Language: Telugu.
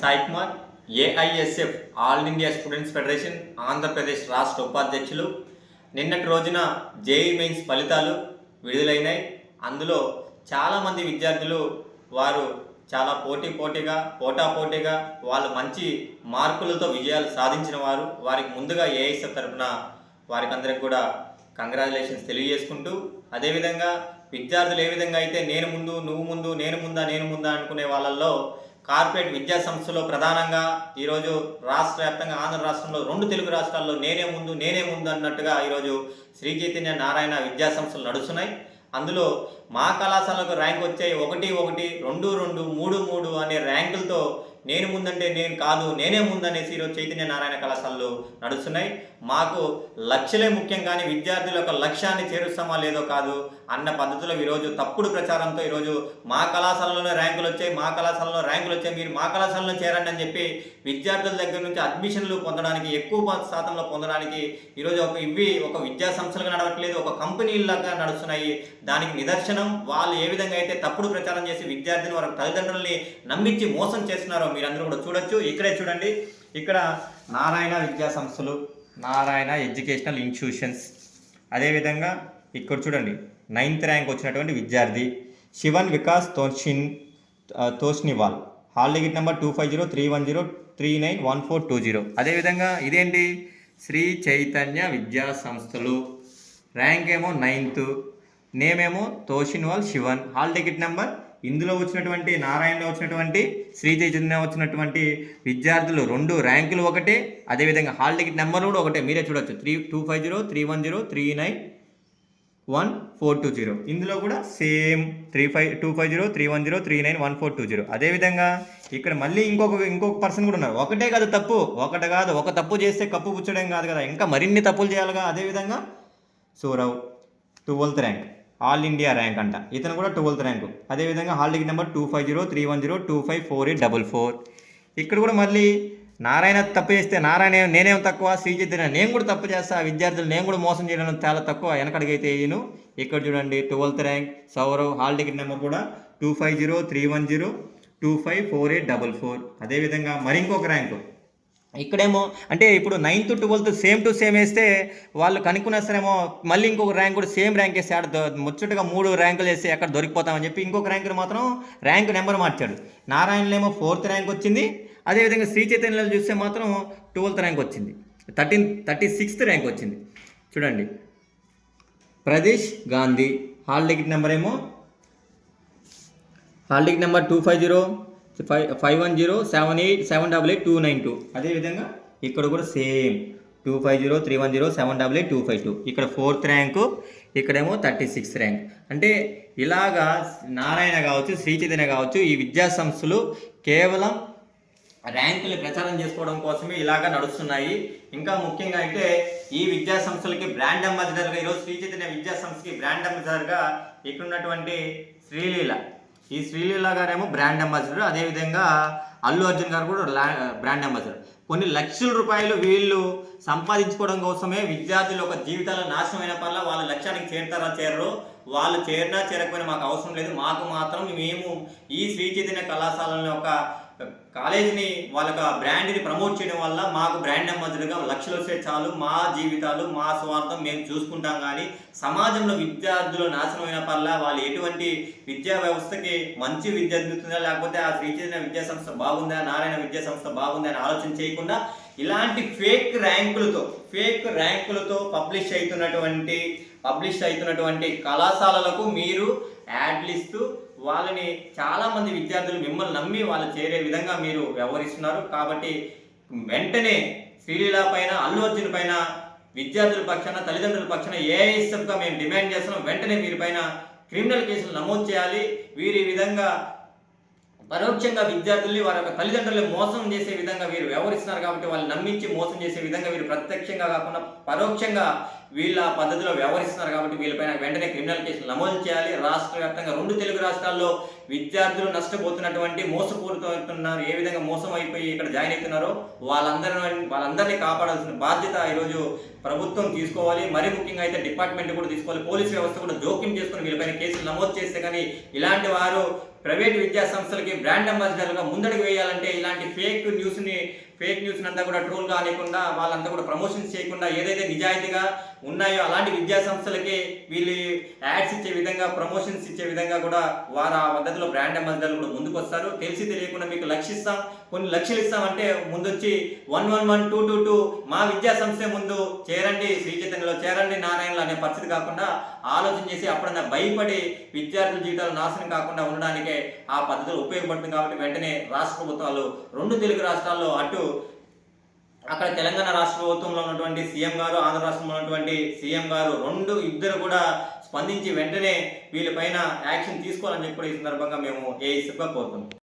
Sai Kumar AISF all India students federation Andhra Pradesh రాష్ట్ర ఉపాధ్యక్షులు. నిన్నటి రోజున జేఈ మెయిన్స్ ఫలితాలు విడుదలైనాయి. అందులో చాలామంది విద్యార్థులు వారు చాలా పోటీ పోటీగా పోటా పోటీగా వాళ్ళు మంచి మార్కులతో విజయాలు సాధించిన వారు. వారికి ముందుగా ఏఐఎస్ఎఫ్ తరఫున వారికి అందరికి కూడా కంగ్రాచులేషన్స్ తెలియజేసుకుంటూ అదేవిధంగా విద్యార్థులు ఏ విధంగా అయితే నేను ముందు నువ్వు ముందు నేను ముందా నేను ముందా అనుకునే వాళ్ళల్లో కార్పొరేట్ విద్యా సంస్థలో ప్రధానంగా ఈరోజు రాష్ట్ర వ్యాప్తంగా ఆంధ్ర రాష్ట్రంలో రెండు తెలుగు రాష్ట్రాల్లో నేనే ముందు నేనే ముందు అన్నట్టుగా ఈరోజు శ్రీ చైతన్య నారాయణ విద్యా సంస్థలు నడుస్తున్నాయి. అందులో మా కళాశాలకు ర్యాంక్ వచ్చాయి ఒకటి ఒకటి రెండు రెండు మూడు మూడు అనే ర్యాంకులతో నేను ముందంటే నేను కాదు నేనే ముందనేసి ఈరోజు చైతన్య నారాయణ కళాశాలలు నడుస్తున్నాయి. మాకు లక్ష్యలే ముఖ్యం కానీ విద్యార్థుల యొక్క లక్ష్యాన్ని చేరుస్తామా లేదో కాదు అన్న పద్ధతిలో ఈరోజు తప్పుడు ప్రచారంతో ఈరోజు మా కళాశాలలోనే ర్యాంకులు వచ్చాయి మా కళాశాలలో ర్యాంకులు వచ్చాయి మీరు మా కళాశాలలో చేరండి అని చెప్పి విద్యార్థుల దగ్గర నుంచి అడ్మిషన్లు పొందడానికి ఎక్కువ శాతంలో పొందడానికి ఈరోజు ఒక ఇవి ఒక విద్యా సంస్థలుగా నడవట్లేదు ఒక కంపెనీలాగా నడుస్తున్నాయి. దానికి నిదర్శనం వాళ్ళు ఏ విధంగా అయితే తప్పుడు ప్రచారం చేసి విద్యార్థిని వారి తల్లిదండ్రుల్ని నమ్మించి మోసం చేస్తున్నారో మీరందరూ కూడా చూడొచ్చు. ఇక్కడే చూడండి. ఇక్కడ నారాయణ విద్యా సంస్థలు నారాయణ ఎడ్యుకేషనల్ ఇన్స్టిట్యూషన్స్. అదేవిధంగా ఇక్కడ చూడండి నైన్త్ ర్యాంక్ వచ్చినటువంటి విద్యార్థి Shivan Vikas Toshin Toshniwal. Hall ticket number two five zero three one zero three nine one four two zero. అదేవిధంగా ఇదేంటి? శ్రీ చైతన్య విద్యా సంస్థలు. ర్యాంక్ ఏమో ninth. నేమేమో Toshniwal Shivan. Hall ticket number ఇందులో వచ్చినటువంటి నారాయణలో వచ్చినటువంటి శ్రీ చైతన్య వచ్చినటువంటి విద్యార్థులు రెండు ర్యాంకులు ఒకటే. అదేవిధంగా హాల్ టికెట్ నెంబర్ కూడా ఒకటే. మీరే చూడొచ్చు. Three two five zero three one zero three nine one four two zero. ఇందులో కూడా same three five two five zero three one zero three nine one four two zero. అదేవిధంగా ఇక్కడ మళ్ళీ ఇంకొక ఇంకొక పర్సన్ కూడా ఉన్నారు. ఒకటే కాదు తప్పు. ఒకటి కాదు. ఒక తప్పు చేస్తే కప్పు పుచ్చడం కాదు కదా. ఇంకా మరిన్ని తప్పులు చేయాలిగా. అదేవిధంగా Sourav twelfth rank. All India rank అంట. ఇతను కూడా ట్వెల్త్ ర్యాంకు. అదేవిధంగా hall ticket number two five zero three one zero two five four eight double four ఇక్కడ కూడా మళ్ళీ నారాయణ తప్పు చేస్తే నారాయణ నేనేం తక్కువ శ్రీచైతన్య నేను కూడా తప్పు చేస్తా విద్యార్థులు నేను కూడా మోసం చేయడం చాలా తక్కువ వెనకడిగైతే నేను ఇక్కడ చూడండి twelfth rank Sourav hall ticket number కూడా two five zero three one zero two five four eight double four అదేవిధంగా మరి ఇంకొక ర్యాంకు. ఇక్కడేమో అంటే ఇప్పుడు ninth twelfth same to same వేస్తే వాళ్ళు కనుక్కునేస్తారేమో మళ్ళీ ఇంకొక ర్యాంక్ కూడా సేమ్ ర్యాంక్ వేస్తే ఆడ ముచ్చటగా మూడు ర్యాంకులు వేస్తే ఎక్కడ దొరికిపోతామని చెప్పి ఇంకొక ర్యాంకుని మాత్రం ర్యాంక్ నెంబర్ మార్చాడు. నారాయణలేమో ఫోర్త్ ర్యాంక్ వచ్చింది అదేవిధంగా శ్రీ చైతన్యలో చూస్తే మాత్రం ట్వెల్త్ ర్యాంక్ వచ్చింది. థర్టీన్ థర్టీ సిక్స్త్ ర్యాంక్ వచ్చింది. చూడండి. Pradesh Gandhi hall ticket number ఏమో hall ticket number two five zero five five one zero seven eight seven double eight two nine two. అదేవిధంగా? ఇక్కడ కూడా same. Two five zero three one zero seven double eight two five two. ఇక్కడ ఫోర్త్ ర్యాంకు ఇక్కడేమో థర్టీ సిక్స్ ర్యాంక్. అంటే ఇలాగా నారాయణ కావచ్చు శ్రీ చైతన్య కావచ్చు ఈ విద్యా సంస్థలు కేవలం ర్యాంకులు ప్రచారం చేసుకోవడం కోసమే ఇలాగా నడుస్తున్నాయి. ఇంకా ముఖ్యంగా అయితే ఈ విద్యా సంస్థలకి బ్రాండ్ అంబాసిడర్గా ఈరోజు శ్రీ చైతన్య విద్యా సంస్థకి బ్రాండ్ అంబాసిడర్గా ఇక్కడ ఉన్నటువంటి శ్రీలీల ఈ శ్రీలీల గారేమో బ్రాండ్ అంబాసిడర్ అదేవిధంగా అల్లు అర్జున్ గారు కూడా బ్రాండ్ అంబాసిడర్. కొన్ని లక్షల రూపాయలు వీళ్ళు సంపాదించుకోవడం కోసమే విద్యార్థులు ఒక జీవితాల నాశనం అయిన పట్ల వాళ్ళ లక్ష్యానికి చేరుతారా చేరరు? వాళ్ళు చేరినా చేరకపోయినా మాకు అవసరం లేదు. మాకు మాత్రం మేము ఈ శ్రీ చైతన్య కళాశాలలో ఒక కాలేజీని వాళ్ళ ఆ బ్రాండ్ని ప్రమోట్ చేయడం వల్ల మాకు బ్రాండ్ అంబాసిడర్గా లక్షలు వస్తే చాలు మా జీవితాలు మా స్వార్థం మేము చూసుకుంటాం కానీ సమాజంలో విద్యార్థులు నాశనమైన పర్ల వాళ్ళు ఎటువంటి విద్యా వ్యవస్థకి మంచి విద్య అందుతుందా? లేకపోతే ఆ శ్రీ విద్యా సంస్థ బాగుందా? నారాయణ విద్యా సంస్థ బాగుందా? అని ఆలోచన చేయకుండా ఇలాంటి ఫేక్ ర్యాంకులతో ఫేక్ ర్యాంకులతో పబ్లిష్ అవుతున్నటువంటి పబ్లిష్ అవుతున్నటువంటి కళాశాలలకు మీరు యాడ్లు ఇస్తూ వాళ్ళని చాలా మంది విద్యార్థులు మిమ్మల్ని నమ్మి వాళ్ళు చేరే విధంగా మీరు వ్యవహరిస్తున్నారు. కాబట్టి వెంటనే శ్రీలీల పైన అల్లు అర్జున్ పైన విద్యార్థుల పక్షాన తల్లిదండ్రుల పక్షాన ఏఐఎస్ఎఫ్గా మేము డిమాండ్ చేస్తున్నాం. వెంటనే వీరి పైన క్రిమినల్ కేసులు నమోదు చేయాలి. వీరి విధంగా పరోక్షంగా విద్యార్థుల్ని వారి యొక్క తల్లిదండ్రులను మోసం చేసే విధంగా వీరు వ్యవహరిస్తున్నారు. కాబట్టి వాళ్ళు నమ్మించి మోసం చేసే విధంగా వీరు ప్రత్యక్షంగా కాకుండా పరోక్షంగా వీళ్ళ పద్ధతిలో వ్యవహరిస్తున్నారు కాబట్టి వీళ్ళపైన వెంటనే క్రిమినల్ కేసులు నమోదు చేయాలి. రాష్ట్ర వ్యాప్తంగా రెండు తెలుగు రాష్ట్రాల్లో విద్యార్థులు నష్టపోతున్నటువంటి మోసపూరితమవుతున్నారు. ఏ విధంగా మోసం అయిపోయి ఇక్కడ జాయిన్ అవుతున్నారో వాళ్ళందరిని వాళ్ళందరినీ కాపాడాల్సిన బాధ్యత ఈరోజు ప్రభుత్వం తీసుకోవాలి మరీ ముఖ్యంగా అయితే డిపార్ట్మెంట్ కూడా తీసుకోవాలి పోలీస్ వ్యవస్థ కూడా జోక్యం చేసుకుని వీళ్ళపైన కేసులు నమోదు చేస్తే కానీ ఇలాంటి వారు ప్రైవేట్ విద్యా సంస్థలకి బ్రాండ్ అంబాసిడర్లుగా ముందడుగు వేయాలంటే ఇలాంటి ఫేక్ న్యూస్ని ఫేక్ న్యూస్ అంతా కూడా ట్రోల్ కానికుండా వాళ్ళంతా కూడా ప్రమోషన్స్ చేయకుండా ఏదైతే నిజాయితీగా ఉన్నాయో అలాంటి విద్యా సంస్థలకి వీళ్ళు యాడ్స్ ఇచ్చే విధంగా ప్రమోషన్స్ ఇచ్చే విధంగా కూడా వారు ఆ పద్ధతిలో బ్రాండ్ అంబాసిడర్లు కూడా ముందుకు వస్తారు తెలిసి తెలియకుండా మీకు లక్షిస్తాం కొన్ని లక్షలు ఇస్తామంటే ముందొచ్చి one one one two two two మా విద్యా సంస్థ ముందు చేరండి శ్రీచైతన్యలో చేరండి నారాయణలు అనే పరిస్థితి కాకుండా ఆలోచన చేసి అప్పుడన్నా భయపడి విద్యార్థుల జీవితాలు నాశనం కాకుండా ఉండడానికే ఆ పద్ధతులు ఉపయోగపడుతుంది కాబట్టి వెంటనే రాష్ట్ర ప్రభుత్వాలు రెండు తెలుగు రాష్ట్రాల్లో అటు అక్కడ తెలంగాణ రాష్ట్ర ప్రభుత్వంలో ఉన్నటువంటి సీఎం గారు ఆంధ్ర రాష్ట్రంలో ఉన్నటువంటి సీఎం గారు రెండు ఇద్దరు కూడా స్పందించి వెంటనే వీళ్ళపైన యాక్షన్ తీసుకోవాలని చెప్పి ఈ సందర్భంగా మేము ఏ ఏఎస్ఎఫ్గా కోరుతున్నాం.